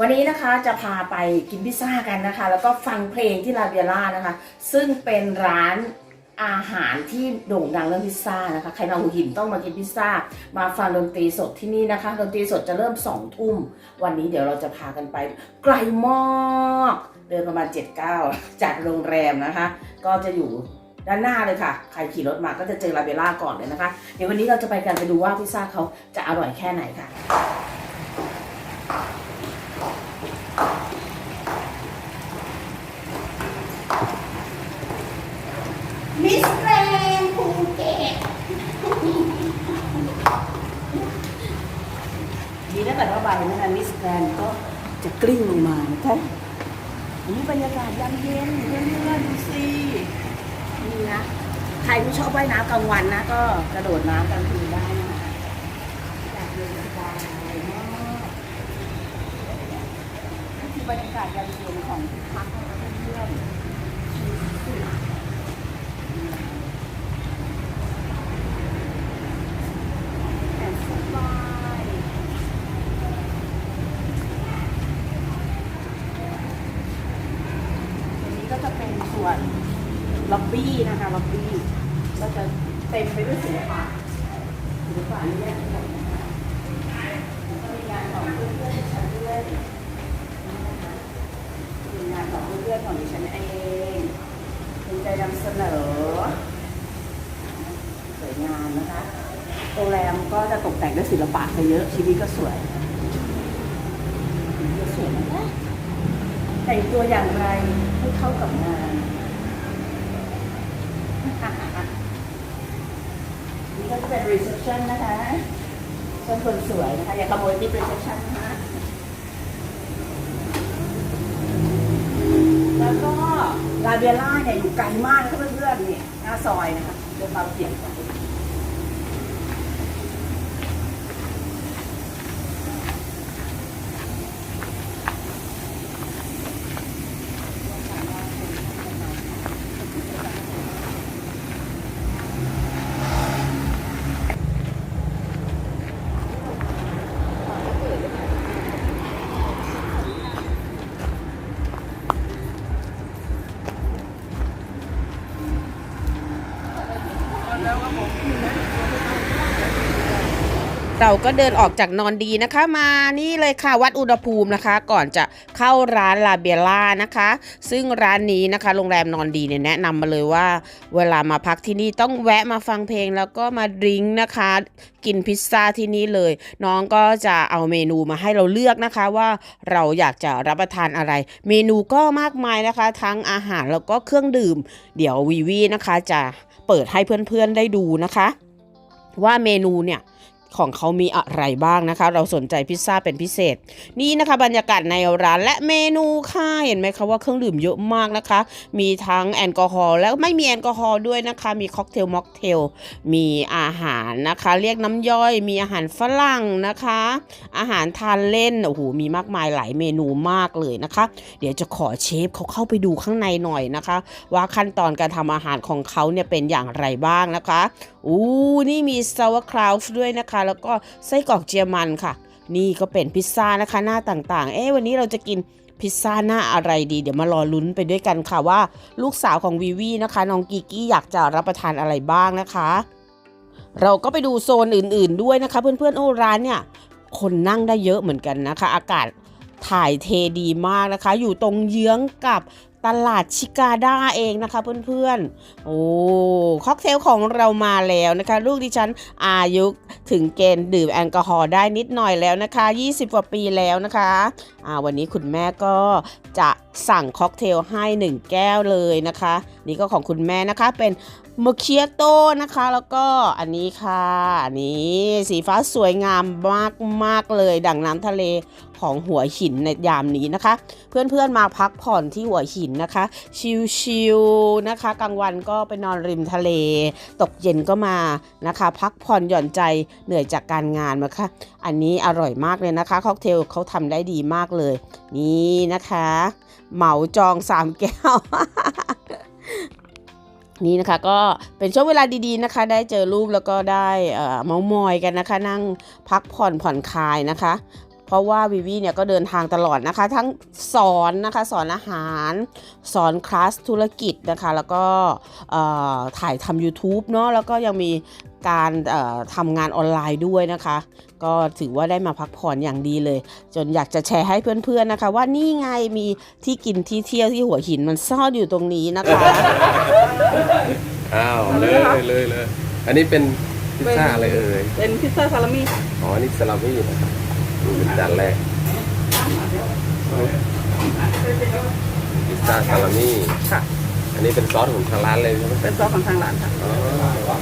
วันนี้นะคะจะพาไปกินพิซซ่ากันนะคะ แล้วก็ฟังเพลงที่ลาเบียร่านะคะ ซึ่งเป็นร้านอาหารที่โด่งดังเรื่องพิซซ่านะคะ ใครมาหัวหินต้องมากินพิซซ่า มาฟังดนตรีสดที่นี่นะคะดนตรีสดจะเริ่มสองทุ่ม วันนี้เดี๋ยวเราจะพากันไปไกลมากเดินประมาณ7ก้าจากโรงแรมนะคะ ก็จะอยู่ด้านหน้าเลยค่ะ ใครขี่รถมาก็จะเจอลาเบล่าก่อนเลยนะคะ เดี๋ยววันนี้เราจะไปกันไปดูว่าพิซซ่าเขาจะอร่อยแค่ไหนค่ะ มิสแกรนด์ภูเก็ต ดีนะแต่ว่าใบนั้นนะมิสแกรนด์ก็จะกลิ้งลงมานะคะนี่บรรยากาศยามเย็นเพื่อนๆดูสินี่นะใครที่ชอบว่ายน้ำกลางวันนะ ก็กระโดดน้ำกลางคืนได้นะคะอยากเดินสบายมากนี่คือบรรยากาศยามเย็นของที่พักเพื่อนๆแต่สบาย อั นี้ก็จะเป็นส่วนล็อบบี้นะคะล็อบบี้ก็จะเต็มไปด้วยศิลปะศิลปะนี่แยกทั้งหมดนะคะแล้วก็มีงานของเพื่อนๆดิฉันด้วยนะคะมีงานของเพื่อนๆของดิฉันเองภูมิใจนำเสนอ สวยงามนะคะโรงแรมก็จะตกแต่งด้วยศิลปะไปเยอะชีวิตก็สวยสวยนะคะแต่งตัวอย่างไร ให้เข้ากับงานนี่ก็จะเป็น reception นะคะชิญคนสวยนะคะ อย่าขโมยที่ reception นะคะแล้วก็ลาเบียล่าเนี่ยอยู่ไกลมากนะคะเพื่อนๆเนี่ยหน้าซอยนะคะเดินตามเสีย งไป เราก็เดินออกจากนอนดีนะคะ มานี่เลยค่ะวัดอุณหภูมินะคะ ก่อนจะเข้าร้านลาเบล่านะคะ ซึ่งร้านนี้นะคะ โรงแรมนอนดีเนี่ยแนะนำมาเลยว่า เวลามาพักที่นี่ต้องแวะมาฟังเพลงแล้วก็มาดริงก์นะคะ กินพิซซ่าที่นี่เลย น้องก็จะเอาเมนูมาให้เราเลือกนะคะว่าเราอยากจะรับประทานอะไร เมนูก็มากมายนะคะ ทั้งอาหารแล้วก็เครื่องดื่ม เดี๋ยววีวีนะคะจะเปิดให้เพื่อนๆได้ดูนะคะ ว่าเมนูเนี่ย ของเขามีอะไรบ้างนะคะ เราสนใจพิซซ่าเป็นพิเศษ นี่นะคะบรรยากาศในร้านและเมนูค่ะเห็นไหมคะว่าเครื่องดื่มเยอะมากนะคะ มีทั้งแอลกอฮอล์แล้วไม่มีแอลกอฮอล์ด้วยนะคะ มีค็อกเทลม็อกเทลมีอาหารนะคะ เรียกน้ำย่อย มีอาหารฝรั่งนะคะ อาหารทานเล่นโอ้โหมีมากมายหลายเมนูมากเลยนะคะ เดี๋ยวจะขอเชฟเขาเข้าไปดูข้างในหน่อยนะคะ ว่าขั้นตอนการทำอาหารของเขาเนี่ยเป็นอย่างไรบ้างนะคะอู้นี่มีซาวคราวด้วยนะคะแล้วก็ไส้กรอกเจียมันค่ะ นี่ก็เป็นพิซซ่านะคะหน้าต่างๆ เอ๊ะวันนี้เราจะกินพิซซ่าหน้าอะไรดี เดี๋ยวมารอลุ้นไปด้วยกันค่ะว่า ลูกสาวของวีวีนะคะน้องกีกี้อยากจะรับประทานอะไรบ้างนะคะ เราก็ไปดูโซนอื่นๆด้วยนะคะ เพื่อนๆโอ้ร้านเนี่ยคนนั่งได้เยอะเหมือนกันนะคะ อากาศถ่ายเทดีมากนะคะ อยู่ตรงเยื้องกับ ตลาดชิกาด้าเองนะคะเพื่อนๆ โอ้ค็อกเทลของเรามาแล้วนะคะ ลูกดิฉันอายุถึงเกณฑ์ดื่มแอลกอฮอล์ได้นิดหน่อยแล้วนะคะ 20 กว่าปีแล้วนะคะอ่าวันนี้คุณแม่ก็จะสั่งค็อกเทลให้ 1 แก้วเลยนะคะ นี่ก็ของคุณแม่นะคะเป็นมเคียโตนะคะ แล้วก็อันนี้ค่ะอันนี้สีฟ้าสวยงามมากมากๆเลยดั่งน้ำทะเล ของหัวหินในยามนี้นะคะ เพื่อนๆมาพักผ่อนที่หัวหินนะคะ ชิลๆนะคะ กลางวันก็ไปนอนริมทะเล ตกเย็นก็มานะคะ พักผ่อนหย่อนใจเหนื่อยจากการงานมาค่ะอันนี้อร่อยมากเลยนะคะค็อกเทลเขาทำได้ดีมากเลย นี่นะคะ เหมาจอง3แก้วนี่นะคะก็เป็นช่วงเวลาดีๆนะคะ ได้เจอลูกแล้วก็ได้เออเมามอยกันนะคะ นั่งพักผ่อนผ่อนคลายนะคะ เพราะว่าวิวีเนี่ยก็เดินทางตลอดนะคะ ทั้งสอนนะคะสอนอาหาร สอนคลาสธุรกิจนะคะ แล้วก็เอ่อถ่ายทำ YouTube เนาะแล้วก็ยังมีการเอ่อทำงานออนไลน์ด้วยนะคะ ก็ถือว่าได้มาพักผ่อนอย่างดีเลย จนอยากจะแชร์ให้เพื่อนๆนะคะ ว่านี่ไงมีที่กินที่เที่ยวที่หัวหินมันซ่อนอยู่ตรงนี้นะคะอ้าวเลยเลยเลยอันนี้เป็นพิซซ่าอะไรเอ่ยเป็นพิซซ่าซาลามี่อ๋อนี่ซาลามี่นะครับนี่ เป็นจานแรกพิซซ่าซาลามี่ค่ะ อันนี้เป็นซอสของทางร้านเลยใช่ไหมเป็นซอสของทางร้านค่ะอ๋อ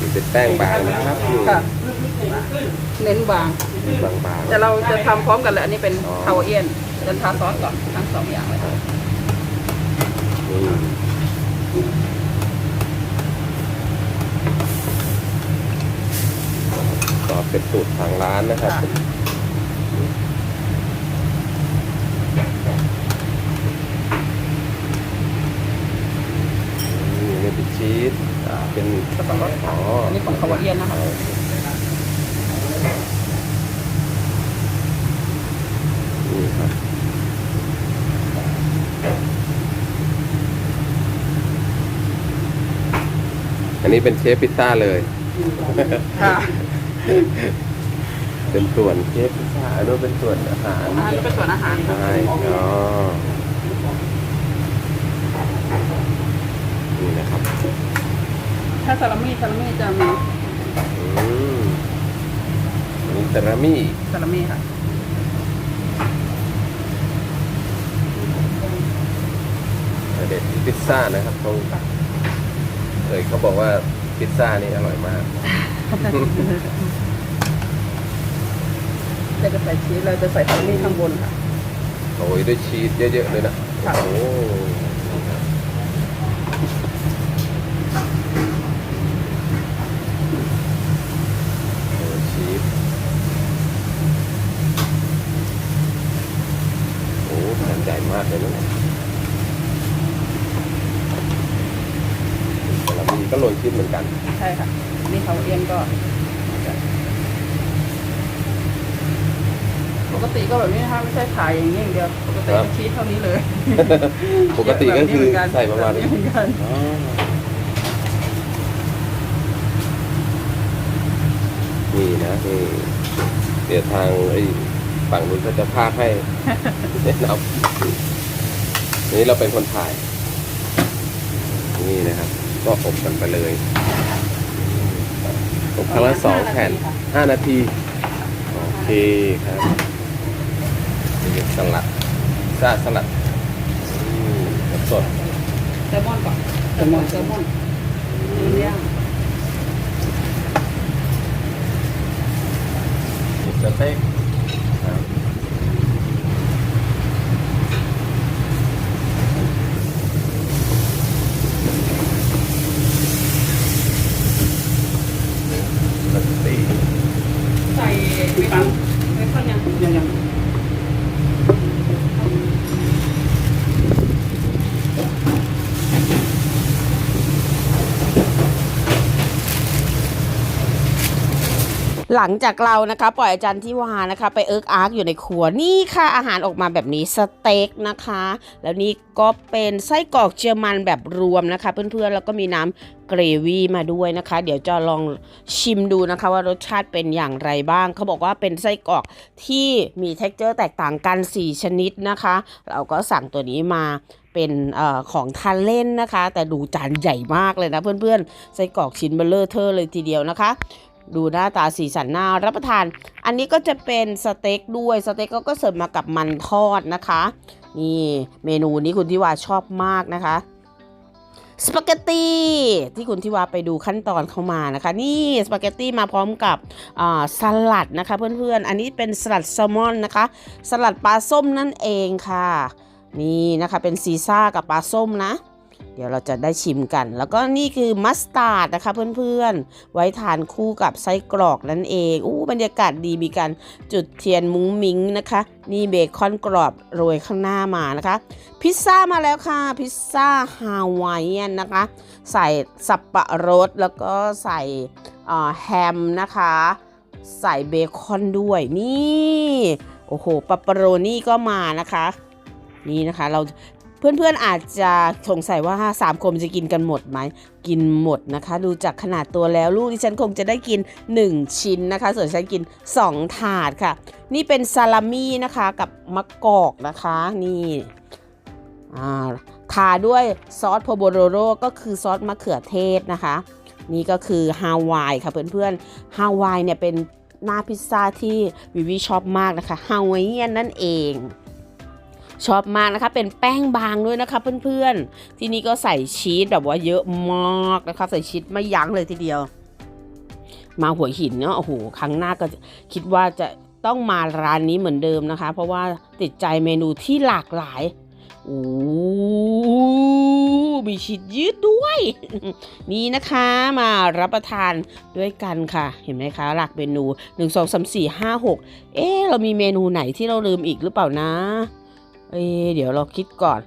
นี่เป็นแป้งบางนะครับนี่ค่ะเน้นบางบางบางๆแต่เราจะทำพร้อมกันเลยอันนี้เป็นอ๋อคาวาเอียนจะทาซอสก่อนทั้งสองอย่างเลยนี่ซ เป็นสูตรทางร้านนะครับค่ะนี่เป็นชีสอ่าเป็นสับปะรดอ๋ออันนี้ของคาวาเอียนนะคะ นี่ครับ อันนี้เป็นเชฟพิซซ่าเลย ค่ะ เป็นส่วนเชฟพิซซ่าอันนู้นเป็นส่วนอาหารอันนี้เป็นส่วนอาหารค่ะใช่อ๋อนี่นะครับ ถ้าซาลามี่ซาลามี่จะมีอืมอันนี้ซาลามี่ซาลามี่ค่ะเด็ดที่พิซซ่านะครับตรงเคยเขาบอกว่าพิซซ่านี่อร่อยมาก เราจะใส่ชีสเราจะใส่ซาลามี่ข้างบนค่ะ โอ้ยด้วยชีสเยอะๆเลยนะค่ะ โอ้โอ้ชีสโอ้แผ่นใหญ่มากเลยนะเนี่ยแต่ละมีก็โรยชีสเหมือนกัน ใช่ค่ะ นี่คาวาเอียนก็ ป กติก็แบบนี้นะคะไม่ใช่ขายอย่างนี้อย่างเดียวปกติครับเป็นชีสเท่านี้เลยปกติก็คือแบบนี้เหนนใส่ประมาณแบบนี้นี้เหมือนกันอ๋อนี่นะนี่เดี๋ยวทางไอ้ฝั่งนู้นเขาจะพากให้ แนะนำนี่เราเป็นคนถ่าย นี่นะครับ ก็อบกันไปเลยอบครั้งละสองแผ่นห้านาที โอเคครับ นี่เป็นสลัดซาสลัดอืมสดแซลมอนก่อนแซลมอนแซลมอนเลี้ยงสเต็กครับสเต็ก ใส่เบคอนเบคอนยังยังยัง หลังจากเรานะคะปล่อยอาจารย์ที่วานะคะ ไปเอิร์กอาร์กอยู่ในครัวนี่ค่ะอาหารออกมาแบบนี้สเต็กนะคะ แล้วนี่ก็เป็นไส้กรอกเยอรมันแบบรวมนะคะ เพื่อนๆแล้วก็มีน้ำเกรวี่มาด้วยนะคะ เดี๋ยวจะลองชิมดูนะคะ ว่ารสชาติเป็นอย่างไรบ้าง เขาบอกว่าเป็นไส้กรอกที่มี t e x t อร์แตกต่างกัน 4 ชนิดนะคะ เราก็สั่งตัวนี้มาเป็นอของทานเล่นนะคะ แต่ดูจานใหญ่มากเลยนะเพื่อนๆไส้กรอกชิ้นเบลเลอร์เทอร์เลยทีเดียวนะคะ ดูหน้าตาสีสันน่ารับประทาน อันนี้ก็จะเป็นสเต็กด้วยสเต็กก็เสิร์ฟมากับมันทอดนะคะ นี่เมนูนี้คุณทิวาชอบมากนะคะสปาเกตตี้ที่คุณทิวาไปดูขั้นตอนเข้ามานะคะ นี่สปาเกตตี้มาพร้อมกับสลัดนะคะ เพื่อนๆ อันนี้เป็นสลัดแซลมอนนะคะ สลัดปลาส้มนั่นเองค่ะ นี่นะคะเป็นซีซ่ากับปลาส้มนะ เดี๋ยวเราจะได้ชิมกัน แล้วก็นี่คือมัสตาร์ดนะคะเพื่อนๆ ไว้ทานคู่กับไส้กรอกนั่นเองอู้บรรยากาศดีมีการจุดเทียนมุ้งมิ้งนะคะ นี่เบคอนกรอบโรยข้างหน้ามานะคะ พิซซ่ามาแล้วค่ะ พิซซ่าฮาวายนนะคะ ใส่สับปะรดแล้วก็ใส่แฮมนะคะ ใส่เบคอนด้วยนี่ โอ้โหปปเปอโรนี่ก็มานะคะนี่นะคะเรา เพื่อนๆอาจจะสงสัยว่าสามคนจะกินกันหมดไหม กินหมดนะคะ ดูจากขนาดตัวแล้วลูกดิฉันคงจะได้กิน 1 ชิ้นนะคะ ส่วนฉันกิน 2 ถาดค่ะ นี่เป็นซาลามี่นะคะกับมะกอกนะคะนี่อ่าทาด้วยซอสโพโบโรโรก็คือซอสมะเขือเทศนะคะ นี่ก็คือฮาวายค่ะเพื่อนๆฮาวายเนี่ยเป็นหน้าพิซซ่าที่วิวีชอบมากนะคะฮาวายเอียนนั่นเอง ชอบมากนะคะ เป็นแป้งบางด้วยนะคะเพื่อนๆ ที่นี่ก็ใส่ชีสแบบว่าเยอะมากนะคะใส่ชีสไม่ยั้งเลยทีเดียว มาหัวหินเนาะโอ้โหครั้งหน้าก็คิดว่าจะต้องมาร้านนี้เหมือนเดิมนะคะ เพราะว่าติดใจเมนูที่หลากหลายโอ้มีชีสยืดด้วย นี่นะคะมารับประทานด้วยกันค่ะ เห็นไหมคะ หลักเมนู 1 2 3 4 5 6 เอ๊เรามีเมนูไหนที่เราลืมอีกหรือเปล่านะ เอเดี๋ยวเราคิดก่อน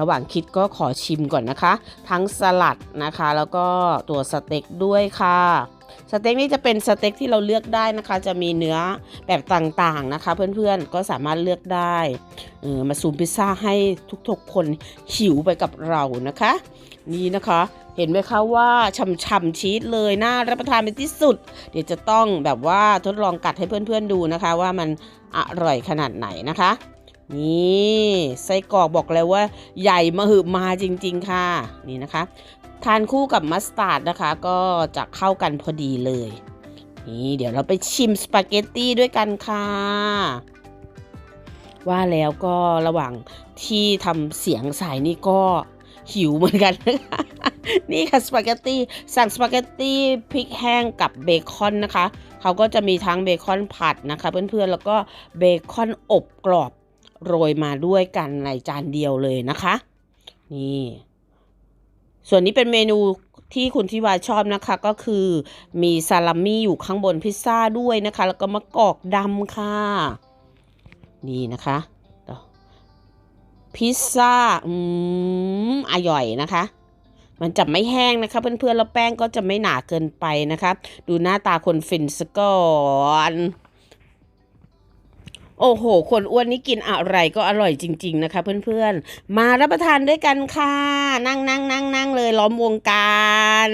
ระหว่างคิดก็ขอชิมก่อนนะคะ ทั้งสลัดนะคะ แล้วก็ตัวสเต็กด้วยค่ะสเต็กนี่จะเป็นสเต็กที่เราเลือกได้นะคะ จะมีเนื้อแบบต่างๆนะคะ เพื่อนๆก็สามารถเลือกได้เออมาซูมพิซซ่าให้ทุกๆคนหิวไปกับเรานะคะ นี่นะคะ เห็นไหมคะว่าฉ่ำๆชีสเลยน่ารับประทานเป็นที่สุด เดี๋ยวจะต้องแบบว่าทดลองกัดให้เพื่อนๆดูนะคะ ว่ามันอร่อยขนาดไหนนะคะ นี่ไส้กรอกบอกเลยว่าใหญ่มาหืบมาจริง ๆ ค่ะ นี่นะคะ ทานคู่กับมัสตาร์ดนะคะ ก็จะเข้ากันพอดีเลย นี่เดี๋ยวเราไปชิมสปาเกตตี้ด้วยกันค่ะ ว่าแล้วก็ระหว่างที่ทำเสียงสายนี่ก็หิวเหมือนกันนะคะนี่ค่ะสปาเกตตี้สั่งสปาเกตตี้พริกแห้งกับเบคอนนะคะ เขาก็จะมีทั้งเบคอนผัดนะคะ เพื่อนๆแล้วก็เบคอนอบกรอบ โรยมาด้วยกันในจานเดียวเลยนะคะ นี่ ส่วนนี้เป็นเมนูที่คุณทิวาชอบนะคะก็คือมีซาลามี่อยู่ข้างบนพิซซ่าด้วยนะคะ แล้วก็มะกอกดำค่ะ นี่นะคะพิซซ่า อืม อร่อยนะคะ มันจะไม่แห้งนะคะเพื่อนๆ แล้วแป้งก็จะไม่หนาเกินไปนะคะ ดูหน้าตาคนฟินสก่อน โอ้โห คนอ้วนนี่กินอะไรก็อร่อยจริง ๆ นะคะเพื่อนๆ มารับประทานด้วยกันค่ะ นั่งนั่งนั่งนั่งเลยล้อมวงกัน